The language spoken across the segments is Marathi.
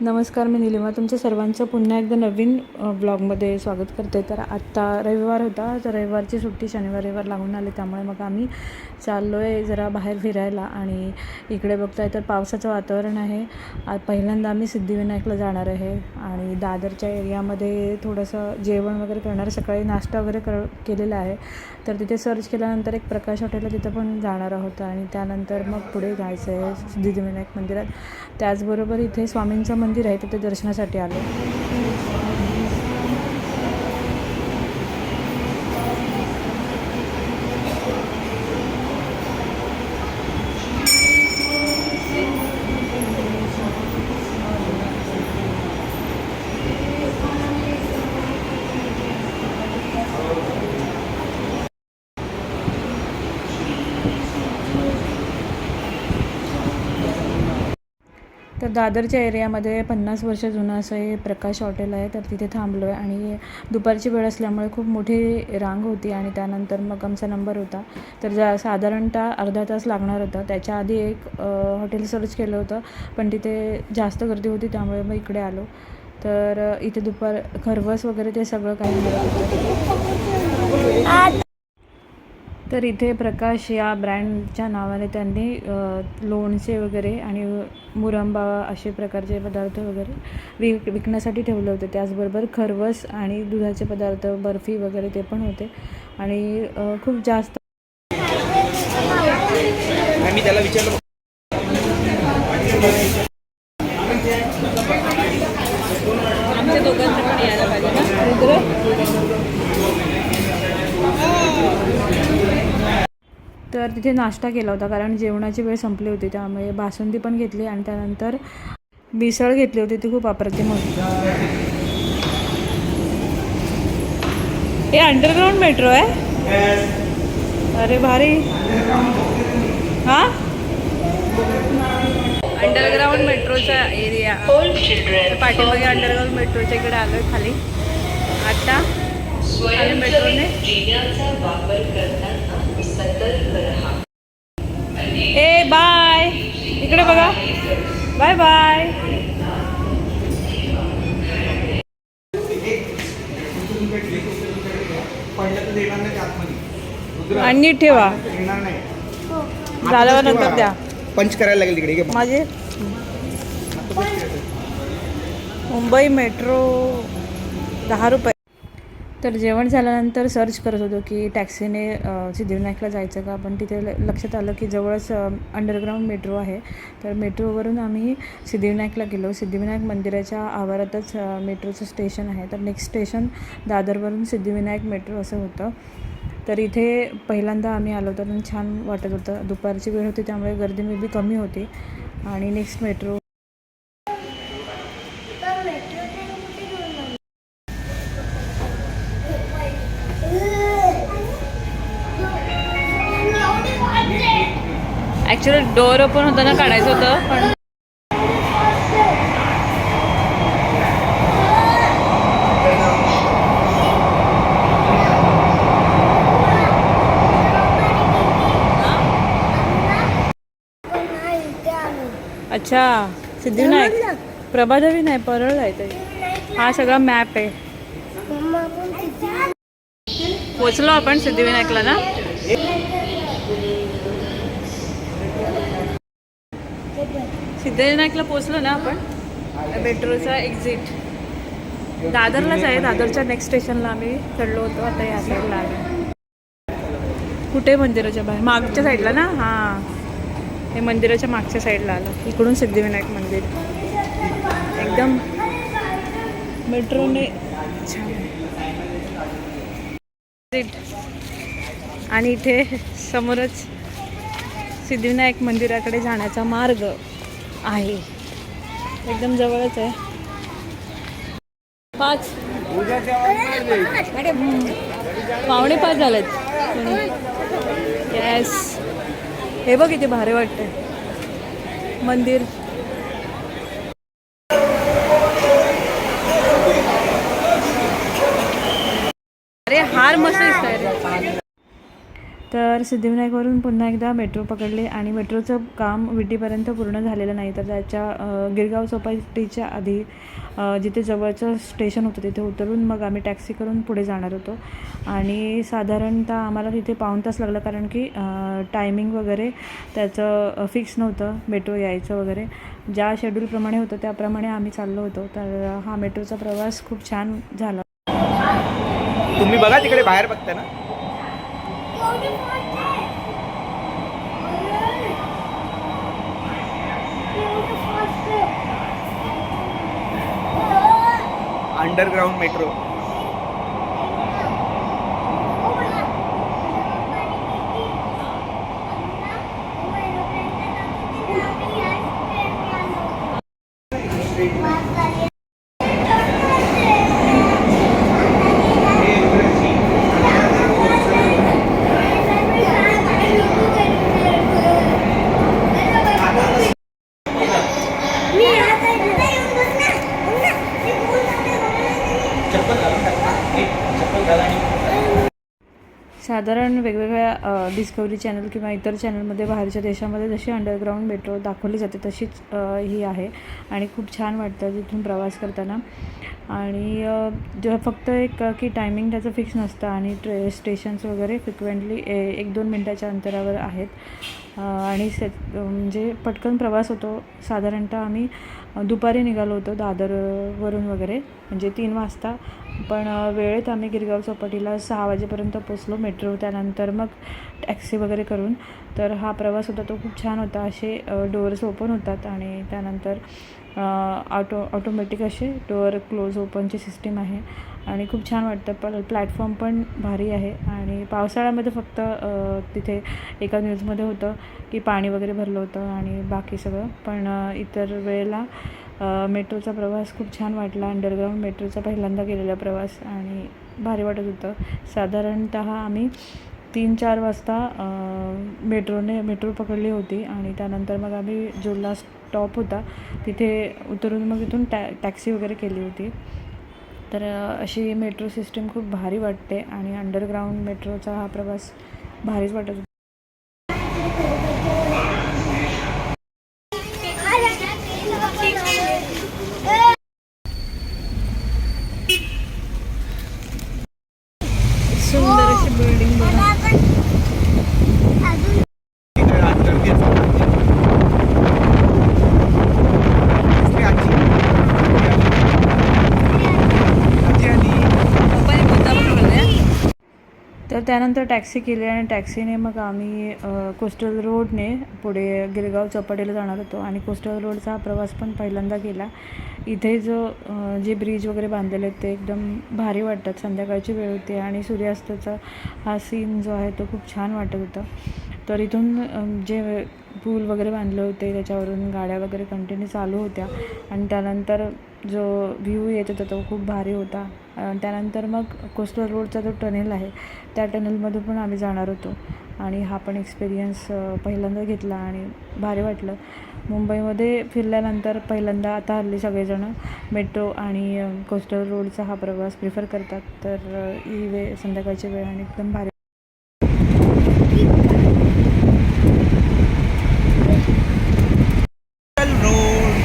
नमस्कार मी निलिमा. तुमच्या सर्वांचं पुन्हा एकदा नवीन ब्लॉगमध्ये स्वागत करते. तर आत्ता रविवार होता तर रविवारची सुट्टी शनिवार रविवार लागून आली. त्यामुळे मग आम्ही चाललो आहे जरा बाहेर फिरायला आणि इकडे बघताय तर पावसाचं वातावरण आहे. आ पहिल्यांदा आम्ही सिद्धिविनायकला जाणार आहे आणि दादरच्या एरियामध्ये थोडंसं जेवण वगैरे करणार. सकाळी नाश्ता वगैरे कर केलेला आहे. तर तिथे सर्च केल्यानंतर एक प्रकाश हॉटेलला तिथं पण जाणार आहोत आणि त्यानंतर मग पुढे जायचं आहे. सिद्धिविनायक मंदिरात. त्याचबरोबर इथे स्वामींचं मंदिर आहे तिथे दर्शनासाठी आलो. तर दादरच्या एरियामध्ये पन्नास वर्ष जुनं असं हे प्रकाश हॉटेल आहे तर तिथे थांबलो आहे आणि दुपारची वेळ असल्यामुळे खूप मोठी रांग होती आणि त्यानंतर मग आमचा नंबर होता. तर जा साधारणतः अर्धा तास लागणार होता. त्याच्या आधी एक हॉटेल सर्च केलं होतं पण तिथे जास्त गर्दी होती त्यामुळे मग इकडे आलो. तर इथे दुपार खरवस वगैरे ते सगळं काही मिळत होतं. तर इथे प्रकाश या ब्रँडच्या नावाने त्यांनी लोणचे वगैरे आणि मुरंबा असे प्रकारचे पदार्थ वगैरे विक विकण्यासाठी ठेवले होते. त्याचबरोबर खरवस आणि दुधाचे पदार्थ बर्फी वगैरे ते पण होते. आणि खूप जास्त मी त्याला विचारलं. आमच्या दोघांचं पण यायला पाहिजे तर तिथे नाश्ता केला होता कारण जेवणाची वेळ संपली होती त्यामुळे बासुंदी पण घेतली आणि त्यानंतर मिसळ घेतली होती ती खूप अप्रतिम होती हे अंडरग्राऊंड मेट्रो आहे? अरे भारी. हा? अंडरग्राऊंड मेट्रोचा एरिया पाठीमागे अंडरग्राऊंड मेट्रोच्या इकडे आलोय खाली. आता मेट्रोने ए बाय. इकडे बघा. Bye bye. आणि ठेवा. झाल्यावर नंतर द्या. पंच करायला लागेल तिकडे. माझे? मुंबई मेट्रो. दहा रुपये. तर जेवण झाल्यानंतर सर्च करत होतो की टॅक्सीने सिद्धिविनायकला जायचं का? पण तिथे ल- लक्षात आलं की जवळच अंडरग्राऊंड मेट्रो आहे. तर मेट्रोवरून आम्ही सिद्धिविनायकला गेलो. सिद्धिविनायक मंदिराच्या आवारातच मेट्रोचं स्टेशन आहे. तर नेक्स्ट स्टेशन दादरवरून सिद्धिविनायक मेट्रो असं होतं. तर इथे पहिल्यांदा आम्ही आलो तर छान वाटत होतं. दुपारची वेळ होती त्यामुळे गर्दी मे बी कमी होती. आणि नेक्स्ट मेट्रो डोअर ओपन होताना काढायचं होतं पण अच्छा सिद्धिविनायक. प्रभादेवी नाही परळ आहे ते हा सगळा मॅप आहे. पोचलो आपण सिद्धिविनायकला ना? सिद्धिविनायकला पोचलो ना आपण मेट्रोचा एक्झिट दादरलाच आहे दादरच्या नेक्स्ट स्टेशनला आम्ही चढलो होतो आता या साईडला आलो कुठे मंदिराच्या बाहेर? मागच्या साईडला ना? हां. हे मंदिराच्या मागच्या साईडला आलं. इकडून सिद्धिविनायक मंदिर. एकदम मेट्रोने आणि इथे समोरच सिद्धिविनायक मंदिराकडे जाण्याचा मार्ग. आहे. एकदम जवळच आहे. पाच. पावणे पाच झालेत. येस हे बघ इथे भारी वाटतंय. मंदिर. अरे हार मस्त तर सिद्धिविनायकवरून पुन्हा एकदा मेट्रो पकडले आणि मेट्रोचं काम विटीपर्यंत पूर्ण झालेलं नाही. तर त्याच्या गिरगाव चौपाटीच्या आधी जिथे जवळचं स्टेशन होतं तिथे उतरून मग आम्ही टॅक्सी करून पुढे जाणार होतो. आणि साधारणतः आम्हाला तिथे पाऊण तास लागला कारण की टायमिंग वगैरे त्याचं फिक्स नव्हतं. मेट्रो यायचं वगैरे. ज्या शेड्यूलप्रमाणे होतं त्याप्रमाणे आम्ही चाललो होतो. तर हा मेट्रोचा प्रवास खूप छान झाला. तुम्ही बघा तिकडे बाहेर बघता ना. अंडरग्राउंड मेट्रो साधारण वेगवेगळ्या डिस्कवरी चॅनल किंवा इतर चॅनलमध्ये बाहेरच्या देशामध्ये जशी अंडरग्राऊंड मेट्रो दाखवली जाते तशीच ही आहे. आणि खूप छान वाटतं तिथून प्रवास करताना. आणि अ, फक्त एक की टायमिंग त्याचं फिक्स नसतं आणि ट्रे स्टेशन्स वगैरे फ्रिक्वेंटली ए एक दोन मिनटाच्या अंतरावर आहेत. आणि से म्हणजे पटकन प्रवास होतो. साधारणतः आम्ही दुपारी निघालो होतो दादरवरून वगैरे म्हणजे तीन वाजता. पण वेळेत आम्ही गिरगाव चौपाटीला सहा वाजेपर्यंत पोचलो मेट्रो. त्यानंतर मग टॅक्सी वगैरे करून. तर हा प्रवास होता तो खूप छान होता. असे डोअर्स ओपन होतात आणि त्यानंतर ऑटो ऑटोमॅटिक असे डोअर क्लोज ओपनची सिस्टीम आहे. आणि खूप छान वाटतं. पण प्लॅटफॉर्म पण भारी आहे. आणि पावसाळ्यामध्ये फक्त तिथे एका न्यूजमध्ये होतं की पाणी वगैरे भरलं होतं आणि बाकी सगळं. पण इतर वेळेला मेट्रोचा प्रवास खूप छान वाटला. अंडरग्राऊंड मेट्रोचा पहिल्यांदा केलेला प्रवास. आणि भारी वाटत होतं. साधारणतः आम्ही तीन चार वाजता मेट्रोने मेट्रो पकडली होती. आणि त्यानंतर मग आम्ही जोडला टॉप होता. तिथे उतरून मग इथून टॅ टॅक्सी वगैरे केली होती. तर अशी मेट्रो सिस्टीम खूप भारी वाटते आणि अंडरग्राऊंड मेट्रोचा हा प्रवास भारीच वाटत होता सुंदर अशी बिल्डिंग बघा तिकडे आज गर्दी असते. दिसली आजी. आजी आली. तर त्यानंतर टॅक्सी केली आणि टॅक्सीने मग आम्ही कोस्टल रोडने पुढे गिरगाव चौपाटीला जाणार होतो आणि कोस्टल रोडचा हा प्रवास पण पहिल्यांदा केला. इथे जो जे ब्रिज वगैरे बांधलेले आहेत ते एकदम भारी वाटतात. संध्याकाळची वेळ होती आणि सूर्यास्ताचा हा सीन जो आहे तो खूप छान वाटत होता. तर इथून जे पूल वगैरे बांधले होते त्याच्यावरून गाड्या वगैरे कंटिन्यू चालू होत्या आणि त्यानंतर जो व्ह्यू येत होता तो खूप भारी होता. त्यानंतर मग कोस्टल रोडचा जो टनेल आहे त्या टनलमधून पण आम्ही जाणार होतो. आणि हा पण एक्सपिरियन्स पहिल्यांदा घेतला आणि भारी वाटलं. मुंबईमध्ये फिरल्यानंतर पहिल्यांदा आता हल्ली सगळेजणं मेट्रो आणि कोस्टल रोडचा हा प्रवास प्रिफर करतात. तर ही वेळ संध्याकाळची वेळ आणि एकदम भारी चल रोड.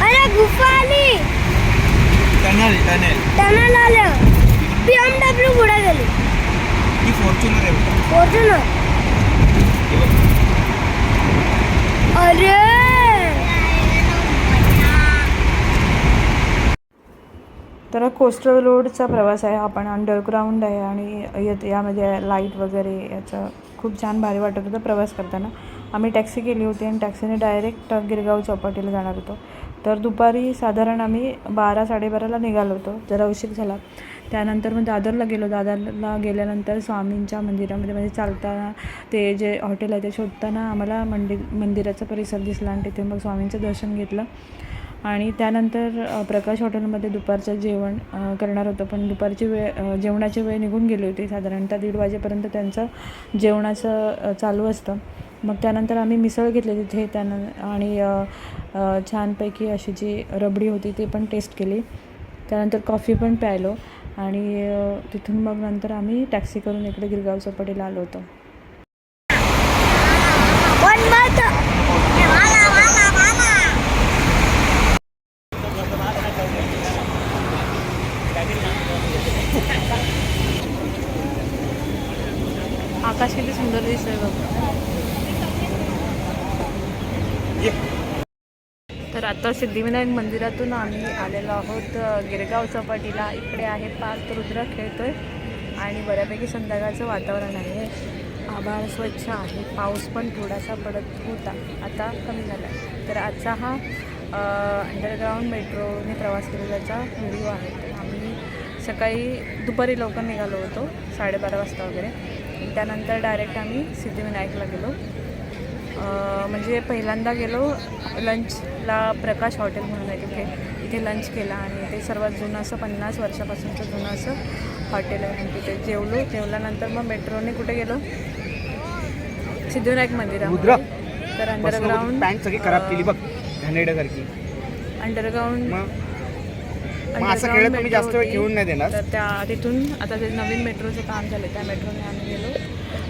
अरे गुफा आली टनेल टनेल टनल आलं बी एम डब्ल्यू पुढे गेली. ही फॉर्च्युनर आहे बेटा. फॉर्च्युनर अरे! तर कोस्टल रोडचा प्रवास आहे. आपण अंडरग्राऊंड आहे आणि यात यामध्ये लाइट वगैरे याचं खूप छान भारी वाटत होतं प्रवास करताना. आम्ही टॅक्सी केली होती आणि टॅक्सीने डायरेक्ट गिरगाव चौपाटीला जाणार होतो. तर दुपारी साधारण आम्ही बारा साडेबाराला निघालो होतो. जरा उशीर झाला. त्यानंतर मग दादरला गेलो. दादरला गेल्यानंतर स्वामींच्या मंदिरामध्ये म्हणजे चालताना ते जे हॉटेल आहे ते शोधताना आम्हाला मंदिर मंदिराचा परिसर दिसला आणि तिथे मग स्वामींचं दर्शन घेतलं. आणि त्यानंतर प्रकाश हॉटेलमध्ये दुपारचं जेवण करणार होतं. पण दुपारची वेळ जेवणाची वेळ निघून गेली होती. साधारणतः दीड वाजेपर्यंत त्यांचं जेवणाचं चालू असतं. मग त्यानंतर आम्ही मिसळ घेतली तिथे त्यान आणि छानपैकी अशी जी रबडी होती ती पण टेस्ट केली. त्यानंतर कॉफी पण प्यायलो आणि तिथून मग नंतर आम्ही टॅक्सी करून इकडे गिरगाव चौपाटीला आलो होतो. तर आता सिद्धिविनायक मंदिरातून आम्ही आलेलो आहोत. गिरगाव चौपाटीला. इकडे आहे पाच रुद्र खेळतोय आणि बऱ्यापैकी संध्याकाळचं वातावरण आहे. आभाळ स्वच्छ आहे. पाऊस पण थोडासा पडत होता. आता कमी झाला आहे तर आजचा हा अंडरग्राऊंड मेट्रोने प्रवास केलेल्याचा व्हिडिओ आहे. आम्ही सकाळी दुपारी लवकर निघालो होतो साडेबारा वाजता वगैरे. त्यानंतर डायरेक्ट आम्ही सिद्धिविनायकला गेलो. म्हणजे पहिल्यांदा गेलो लंचला प्रकाश हॉटेल म्हणून आहे तिथे. इथे लंच केला आणि ते सर्वात जुनं असं पन्नास वर्षापासूनचं जुनं असं हॉटेल आहे. आणि तिथे जेवलो. जेवल्यानंतर मग मेट्रोने कुठे गेलो? सिद्धिविनायक मंदिरामध्ये. तर अंडरग्राऊंड पॅन्ट सगळी खराब केली बघ घाणेरड्यासारखी. अंडरग्राऊंड तुम्ही जास्त वेळ घेऊन नाही देणार. तर त्या तिथून आता जे नवीन मेट्रोचं काम झालं त्या मेट्रोने आम्ही गेलो.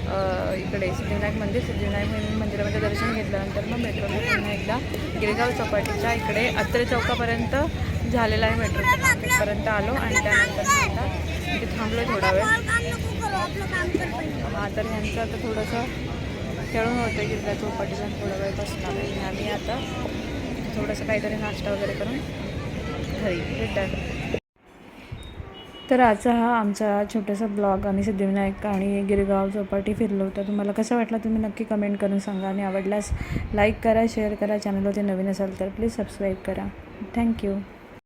इकडे सिद्धिविनायक मंदिर सिद्धिविनायक मंदिरामध्ये दर्शन घेतल्यानंतर मग मेट्रोने पुन्हा एकदा गिरगाव चौपाटीच्या इकडे अत्रे चौकापर्यंत झालेला आहे मेट्रोपर्यंत आलो आणि त्यानंतर आता इथे थांबलो थोडा वेळ. हा तर ह्यांचं आता थोडंसं खेळून होतं गिरगाव चौपाटीला थोडा वेळ बसणार आहे. आम्ही आता थोडंसं काहीतरी नाश्ता वगैरे करून घरी रिटर्न तर आजचा हा आमचा छोटासा ब्लॉग आम्ही सिद्धिविनायक आणि गिरगाव चौपाटी फिरलो होतो. तुम्हाला कसं वाटलं तुम्ही नक्की कमेंट करून सांगा आणि आवडल्यास लाईक करा शेअर करा. चॅनलवरती नवीन असाल तर प्लीज सबस्क्राईब करा. थँक्यू